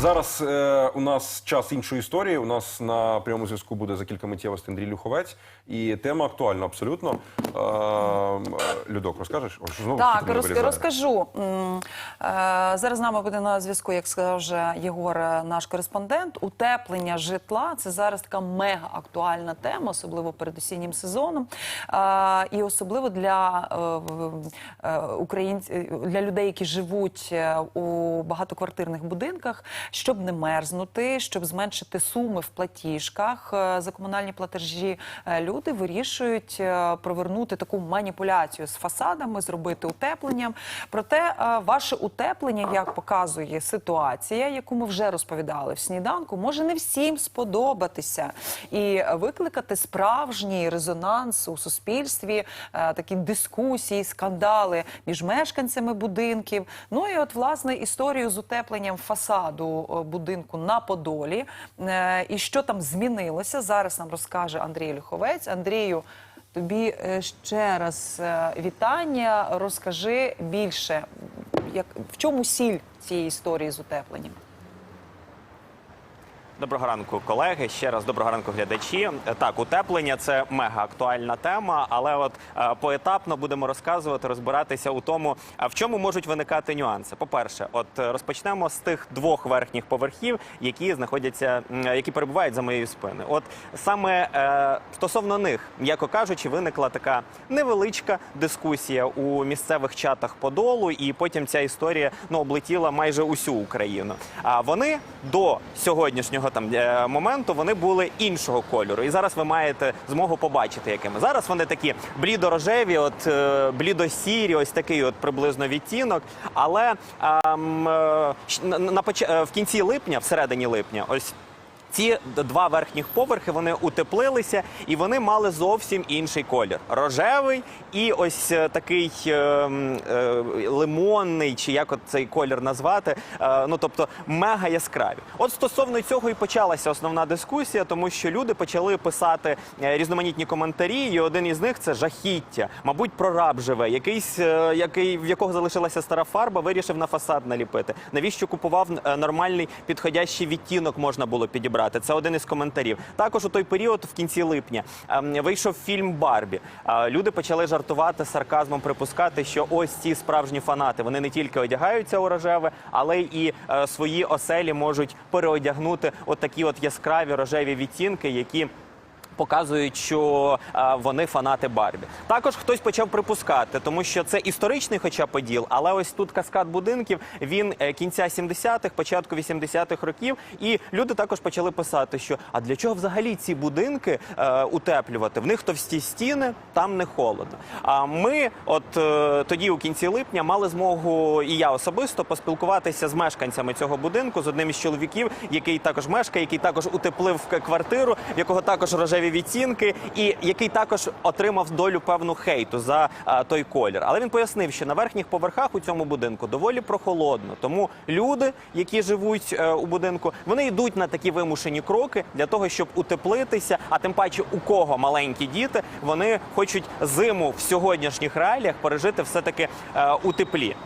Зараз е, у нас час іншої історії. У нас на прямому зв'язку буде за кілька миттєвостей Андрій Люховець, і тема актуальна абсолютно. Е, е, Людок, розкажеш? О, знову Так, мене роз, вирізає? розкажу. М, е, Зараз з нами буде на зв'язку, як сказав вже Єгор, е, наш кореспондент. Утеплення житла це зараз така мега актуальна тема, особливо перед осіннім сезоном. Е, І особливо для е, в- е, українців, для людей, які живуть е, у багатоквартирних будинках, щоб не мерзнути, щоб зменшити суми в платіжках е, за комунальні платежі. е, Люди вирішують е, провернути таку маніпуляцію з фасадами, зробити утепленням. Проте ваше утеплення, як показує ситуація, яку ми вже розповідали в сніданку, може не всім сподобатися і викликати справжній резонанс у суспільстві, такі дискусії, скандали між мешканцями будинків. Ну і от власне історію з утепленням фасаду е, будинку на Подолі. Е, І що там змінилося, зараз нам розкаже Андрій Люховець. Андрію. Тобі е, ще раз вітання. Розкажи більше, як в чому сіль цієї історії з утепленням? Доброго ранку, колеги. Ще раз доброго ранку, глядачі. Е, Так, утеплення це мега актуальна тема, але от е, поетапно будемо розказувати, розбиратися у тому, в чому можуть виникати нюанси. По-перше, от е, розпочнемо з тих двох верхніх поверхів, які знаходяться, які перебувають за моєю спиною. От саме е, стосовно них, м'яко кажучи, виникла така невеличка дискусія у місцевих чатах Подолу, і потім ця історія ну облетіла майже усю Україну. А вони до сьогоднішнього там е, моменту вони були іншого кольору. І зараз ви маєте змогу побачити, якими зараз вони такі блідорожеві, от е, блідосірі, ось такий от приблизно відтінок. Але ем, е, на, на в кінці липня, всередині липня, ось. Ці два верхніх поверхи вони утеплилися, і вони мали зовсім інший колір: рожевий і ось е, такий е, е, лимонний, чи як от цей колір назвати. Е, ну тобто мега яскраві. От стосовно цього і почалася основна дискусія, тому що люди почали писати е, різноманітні коментарі, і один із них це жахіття, мабуть, прораб живе, якийсь, е, який в якого залишилася стара фарба, вирішив на фасад наліпити. Навіщо купував нормальний підходящий відтінок можна було підібрати? Це один із коментарів. Також у той період, в кінці липня, ем, вийшов фільм Барбі. Е, Люди почали жартувати сарказмом, припускати, що ось ці справжні фанати вони не тільки одягаються у рожеве, але і е, свої оселі можуть переодягнути от такі от яскраві рожеві відтінки, які показують, що е, вони фанати Барбі. Також хтось почав припускати, тому що це історичний, хоча поділ, але ось тут каскад будинків він е, кінця 70-х, початку 80-х років. І люди також почали писати, що а для чого взагалі ці будинки е, утеплювати? В них товсті стіни, там не холодно. А ми, от е, тоді, у кінці липня, мали змогу, і я особисто поспілкуватися з мешканцями цього будинку, з одним із чоловіків, який також мешкає, який також утеплив квартиру, в якого також рожеві відтінки, і який також отримав долю певну хейту за а, той колір. Але він пояснив, що на верхніх поверхах у цьому будинку доволі прохолодно. Тому люди, які живуть е, у будинку, вони йдуть на такі вимушені кроки для того, щоб утеплитися. А тим паче, у кого маленькі діти, вони хочуть зиму в сьогоднішніх реаліях пережити все таки е, у теплі.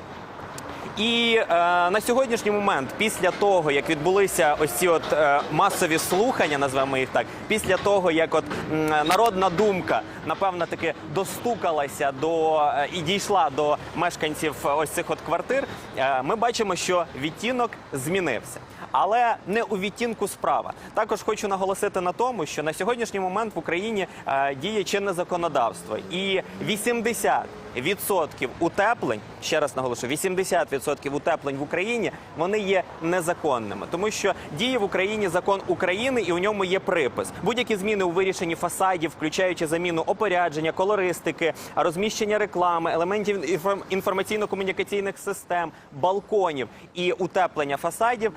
І е, на сьогоднішній момент, після того як відбулися ось ці от е, масові слухання, назвемо їх так, після того як от м, народна думка напевно таки достукалася до е, і дійшла до мешканців ось цих от квартир, е, ми бачимо, що відтінок змінився. Але не у відтінку справа. Також хочу наголосити на тому, що на сьогоднішній момент в Україні е, діє чинне законодавство, і 80 відсотків утеплень, ще раз наголошую, 80% утеплень в Україні вони є незаконними, тому що діє в Україні закон України, і у ньому є припис. Будь-які зміни у вирішенні фасадів, включаючи заміну опорядження, колористики, розміщення реклами, елементів інформ- інформаційно-комунікаційних систем, балконів і утеплення фасадів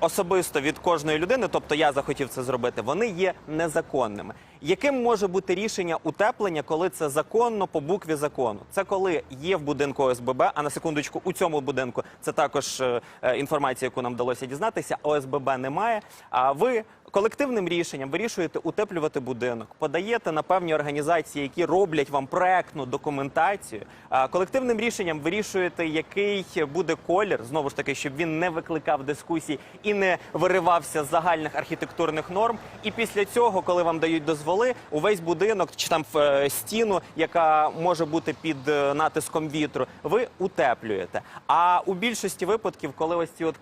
особисто від кожної людини, тобто я захотів це зробити, вони є незаконними. Яким може бути рішення утеплення, коли це законно по букві закону? Це коли є в будинку ОСББ, а на секундочку у цьому будинку це також е, е, інформація, яку нам вдалося дізнатися. ОСББ немає. А ви колективним рішенням вирішуєте утеплювати будинок, подаєте на певні організації, які роблять вам проектну документацію. А колективним рішенням вирішуєте, який буде колір, знову ж таки, щоб він не викликав дискусій і не виривався з загальних архітектурних норм. І після цього, коли вам дають дозволи, увесь будинок чи там е, стіну, яка може бути під е, натиском вітру, ви утеплюєте. А у більшості випадків, коли ось ці от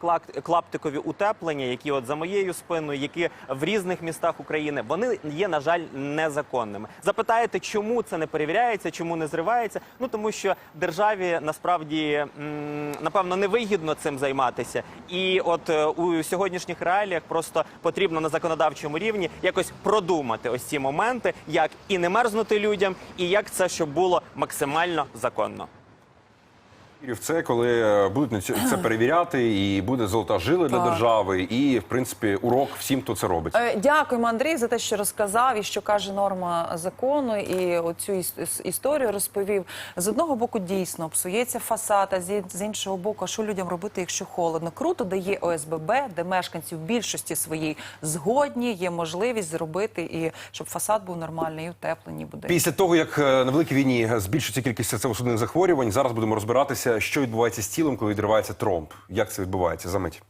клаптикові утеплення, які от за моєю спиною, які в різних містах України, вони є, на жаль, незаконними. Запитаєте, чому це не перевіряється, чому не зривається? Ну тому що державі насправді напевно невигідно цим займатися. І от е, у сьогоднішніх реаліях просто потрібно на законодавчому рівні якось продумати ось ці моменти, як і не мерзнути людям, і як це щоб було максимально законно. Вірю в це, коли е, будуть на це перевіряти, і буде золота жила для держави, і в принципі урок всім, хто це робить. Е, Дякуємо, Андрій, за те, що розказав і що каже норма закону, і оцю іс- іс- історію розповів. З одного боку, дійсно псується фасад, а з іншого боку, що людям робити, якщо холодно? Круто дає ОСББ, де мешканці в більшості своїй згодні, є можливість зробити і щоб фасад був нормальний і утеплений буде. Після того, як е, на великій війні збільшується кількість серцево-судинних захворювань, зараз будемо розбиратися, що відбувається з тілом, коли відривається тромб. Як це відбувається? Замить.